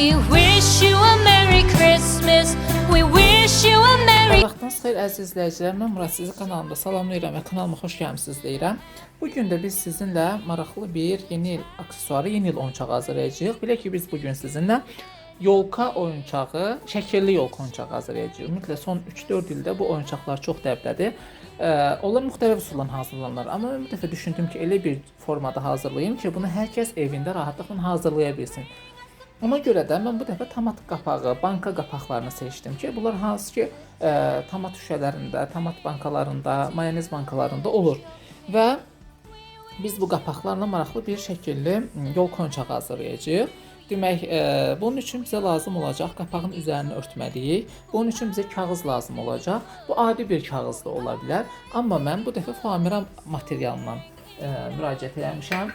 We wish you a Merry Christmas. We wish you a Merry Vaxtınız xeyir əziz izləyicilər. Mən Murad sizi kanalımda salamlayıram və kanalıma xoş gəlmisiniz deyirəm. Bu gün də biz sizinlə maraqlı bir yeni il aksesuarı, yeni il oyuncağı hazırlayacağıq. Bilək ki, biz bu gün sizinlə yolka oyuncağı, şəkilli yolka oyuncağı hazırlayacağıq. Ümumiyyətlə son 3-4 ildə bu oyuncaqlar çox dəbdədir. Ee, onlar müxtəlif üsulla hazırlanır. Amma bu dəfə düşündüm ki, elə bir formada hazırlayım ki, bunu hər kəs evində rahatlıqla hazırlaya bilsin. Ona görə də mən bu dəfə tomat qapağı, banka qapaqlarını seçdim ki, bunlar hansı ki, e, tomat şüşələrində, tomat bankalarında, mayonez bankalarında olur. Və biz bu qapaqlarla maraqlı bir şəkilli yol konçağı hazırlayacağıq. Demək, e, bunun üçün bizə lazım olacaq qapağın üzərini örtməliyik. Bunun üçün bizə kağız lazım olacaq. Bu adi bir kağız da ola bilər, amma mən bu dəfə foamira materialından e, müraciət etmişəm.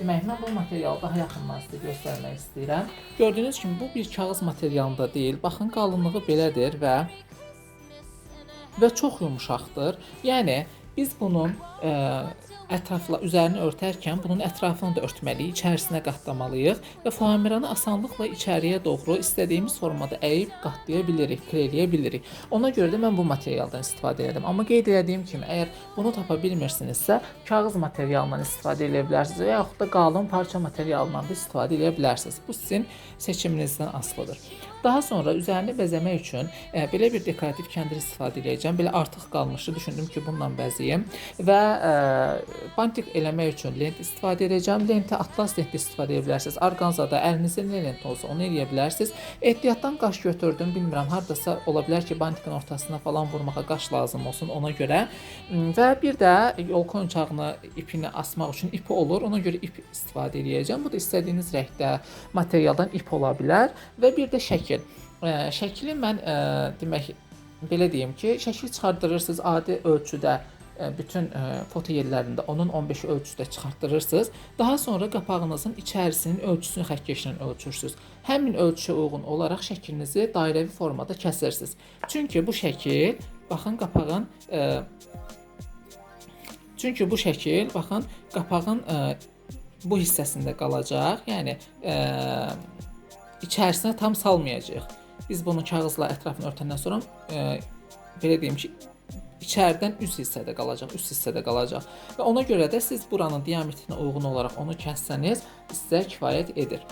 Demək, mən bu materialı daha yaxından sizə göstərmək istəyirəm. Gördüyünüz kimi bu bir kağız materialında deyil. Baxın qalınlığı belədir və və çox yumşaqdır. Yəni biz bunun ə, ətrafla üzərini örtərkən bunun ətrafını da örtməliyik, içərisinə qatlamalıyıq və foamiranı asanlıqla içəriyə doğru istədiyimiz formada əyib qatlaya bilirik, kreleyə bilirik. Ona görə də mən bu materialdan istifadə edirəm. Amma qeyd etdiyim kimi, əgər bunu tapa bilmirsinizsə, kağız materialından istifadə edə bilərsiniz və yaxud da qalın parça materialından da istifadə edə bilərsiniz. Bu sizin seçiminizdən asılıdır. Daha sonra üzərini bəzəmək üçün e, belə bir dekorativ kəndir istifadə edəcəm. Belə artıq qalmışdı, düşündüm ki, bununla bəzəyim və e, bantik eləmək üçün lent istifadə edəcəm. Lentə atlas lenti istifadə edə bilərsiniz. Orqanzada əlinizdə nə lent olsa onu eləyə bilərsiniz. Ehtiyatdan qaş götürdüm, bilmirəm, hardasa ola bilər ki, bantikin ortasına falan vurmağa qaş lazım olsun ona görə. M, Və bir də yolka oyuncağını ipini asmaq üçün ipi olur. Ona görə ip istifadə edəcəm. Bu da istədiyiniz rəngdə materialdan ip ola bilər və bir də şəkil. Ə, şəkli mən ə, demək belə deyim ki, şəkil çıxardırırsınız adi ölçüdə ə, bütün ə, foto yerlərində onun 15 ölçüsüdə çıxartdırırsınız. Daha sonra qapağınızın içərisinin ölçüsünü xəttkeşlə ölçürsüz. Həmin ölçüyə uyğun olaraq şəklinizi dairəvi formada kəsirsiniz. Çünki bu şəkil baxın qapağın ə, Çünki bu şəkil, baxın, qapağın ə, bu hissəsində qalacaq. Yəni ə, içərisinə tam salmayacağıq. Biz bunu kağızla ətrafını örtəndən sonra ə, belə deyim ki, içəridən üst hissədə qalacaq, üst hissədə qalacaq. Və ona görə də siz buranın diametrinə uyğun olaraq onu kəssəniz sizə kifayət edir.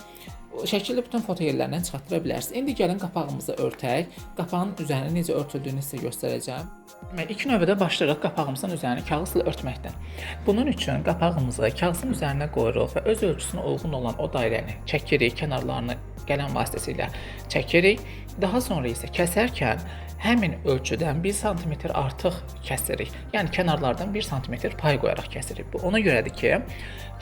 O Şəkilli bütün foto yerlərindən çıxartıra bilərsiniz. İndi gəlin qapağımızı örtək. Qapağın üzərini necə örtüldüyünü sizə göstərəcəm. Deməli, ilk növbədə başlayırıq qapağımızın üzərini kağızla örtməkdən. Bunun üçün qapağımızı kağızın üzərinə qoyuruq və öz ölçüsünə uyğun olan o dairəni çəkirik, kənarlarını qələm vasitəsilə çəkirik. Daha sonra isə kəsərkən həmin ölçüdən 1 sm artıq kəsirik. Yəni kənarlardan 1 sm pay qoyaraq kəsirik. Bu ona görədir ki,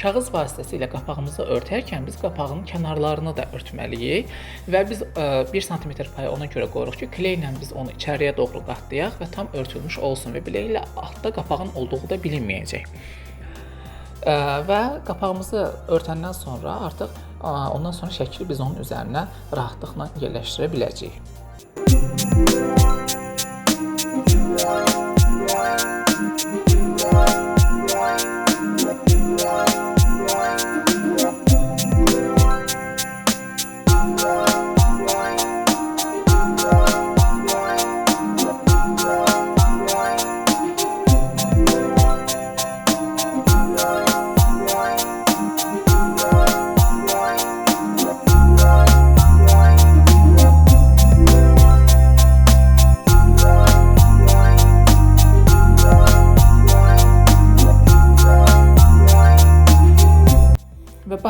kağız vasitəsilə qapağımızı örtərkən biz qapağın kənarlarını da örtməliyik və biz ə, 1 sm payı ona görə qoyuruq ki, kleylə biz onu içəriyə doğru qatlayaq və tam örtülmüş olsun və beləliklə altda qapağın olduğu da bilinməyəcək. Ə, və qapağımızı örtəndən sonra artıq ondan sonra şəkli biz onun üzərinə rahatlıqla yerləşdirə biləcəyik. Və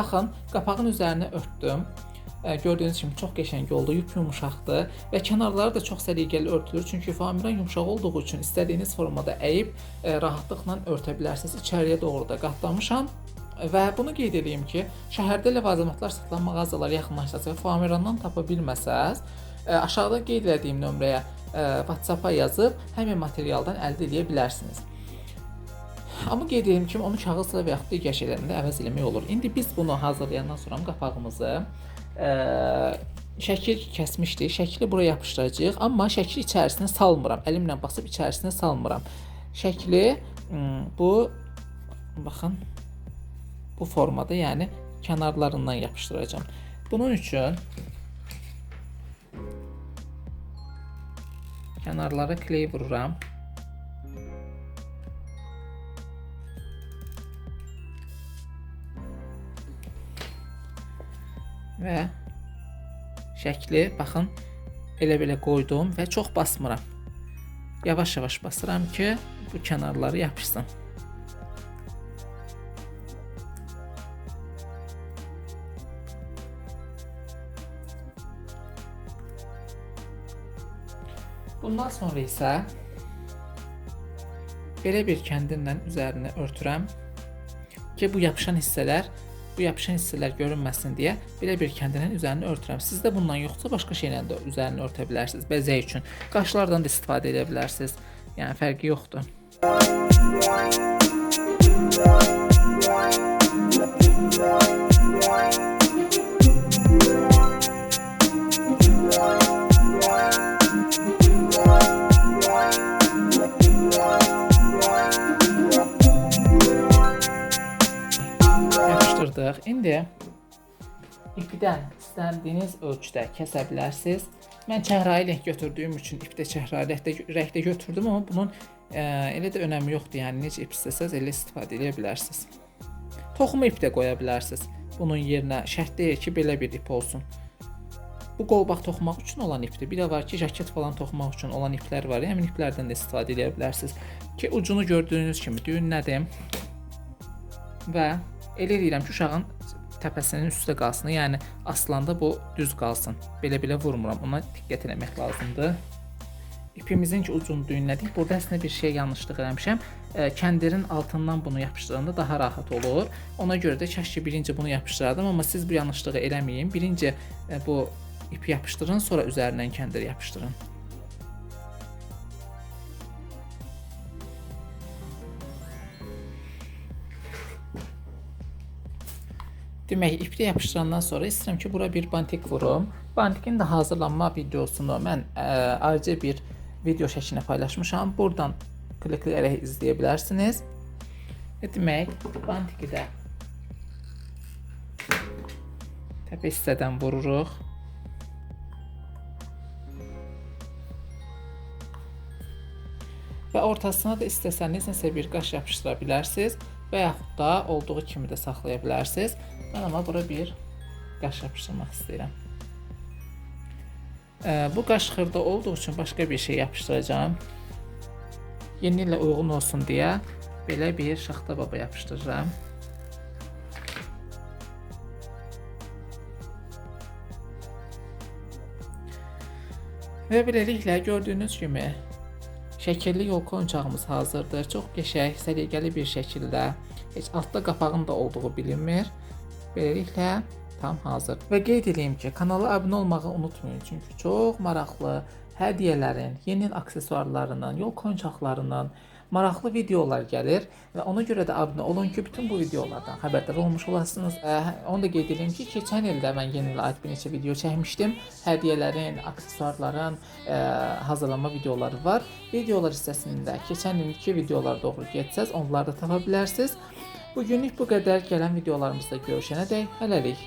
baxın, qapağın üzərini örtdüm. Gördüyünüz kimi çox qəşəng oldu, yumşaqdır və kənarları da çox səliqəli örtülür. Çünki foamira yumşaq olduğu üçün istədiyiniz formada əyib rahatlıqla örtə bilərsiniz. İçəriyə doğru da qatlamışam. Və bunu qeyd edeyim ki, şəhərdə ləvazimatlar satılan mağazalar yaxınlaşdığınızda və foamirandan tapa bilməsəz, aşağıda qeyd etdiyim nömrəyə WhatsApp-a yazıb həmin materialdan əldə edə bilərsiniz. Amma qeyd edim ki, onu kağızla və yaxud digər şeylərlə əvəz eləmək olur. İndi biz bunu hazırlayandan sonra qapağımızı ə, şəkil kəsmişdik. Şəkli bura yapışdıracağıq, amma şəkli içərisinə salmıram. Əlimlə basıb içərisinə salmıram. Şəkli bu baxın bu formada, yəni kənarlarından yapışdıracağam. Bunun üçün kənarlara kley vururam. Və şəkli baxın elə belə qoydum və çox basmıram. Yavaş-yavaş basıram ki, bu kənarları yapışsın. Bundan sonra isə belə bir kəndinlə üzərini örtürəm ki, bu yapışan hissələr bu yapışan hissələr görünməsin deyə belə bir kəndinin üzərini örtürəm. Sizdə bundan yoxsa başqa şeylə də üzərini örtə bilərsiniz. Bəzək üçün qaşlardan da istifadə edə bilərsiniz. Yəni fərqi yoxdur. Yapışdırdıq. İndi ipdən istədiyiniz ölçüdə kəsə bilərsiniz. Mən çəhrayı rəng götürdüyüm üçün ipdə çəhrayı rəngdə, rəngdə götürdüm, amma bunun ə, elə də önəmi yoxdur. Yəni necə ip istəsəz elə istifadə edə bilərsiniz. Toxumu ip də qoya bilərsiniz. Bunun yerinə şərt deyil ki, belə bir ip olsun. Bu qolbaq toxumaq üçün olan ipdir. Bir də var ki, jaket falan toxumaq üçün olan iplər var. Həmin iplərdən də istifadə edə bilərsiniz. Ki ucunu gördüyünüz kimi düyünlədim və elə eləyirəm ki, uşağın təpəsinin üstə qalsın. Yəni aslanda bu düz qalsın. Belə-belə vurmuram. Ona diqqət etmək lazımdır. İpimizin ki ucunu düyünlədik. Burada əslində bir şey yanlışlıq eləmişəm. E, kəndirin altından bunu yapışdıranda daha rahat olur. Ona görə də kəşke birinci bunu yapışdırardım, amma siz bu yanlışlığı eləməyin. Birinci e, bu ipi yapışdırın, sonra üzərindən kəndiri yapışdırın. Demək, ipdə yapışdırandan sonra istəyirəm ki, bura bir bantik vurum. Bantikin də hazırlanma videosunu mən ə, ayrıca bir video şəklinə paylaşmışam. Buradan klikləyərək izləyə bilərsiniz. Və demək, bantiki də təpə hissədən vururuq. Və ortasına da istəsəniz nəsə bir qaş yapışdıra bilərsiniz və yaxud da olduğu kimi də saxlaya bilərsiniz. Mən amma bura bir qaş yapışdırmaq istəyirəm. Bu qaş xırda olduğu üçün başqa bir şey yapışdıracağam. Yeni ilə uyğun olsun deyə belə bir şaxta baba yapışdırıram. Və beləliklə gördüyünüz kimi şəkilli yolka oyuncağımız hazırdır. Çox qəşəng, səliqəli bir şəkildə. Heç altda qapağın da olduğu bilinmir. Beləliklə tam hazır. Və qeyd edeyim ki, kanala abunə olmağı unutmayın, çünki çox maraqlı hədiyyələrin, yeni aksesuarlarının, yol oyuncaqlarının maraqlı videolar gəlir və ona görə də abunə olun ki, bütün bu videolardan xəbərdar olmuş olasınız. Ə, onu da qeyd edeyim ki, keçən ildə mən yeni ilə aid bir neçə video çəkmişdim. Hədiyyələrin, aksesuarların ə, hazırlanma videoları var. Videolar hissəsində keçən ilki videolara doğru getsəz, onları da tapa bilərsiniz. Bugünlük bu qədər. Gələn videolarımızda görüşənədək hələlik.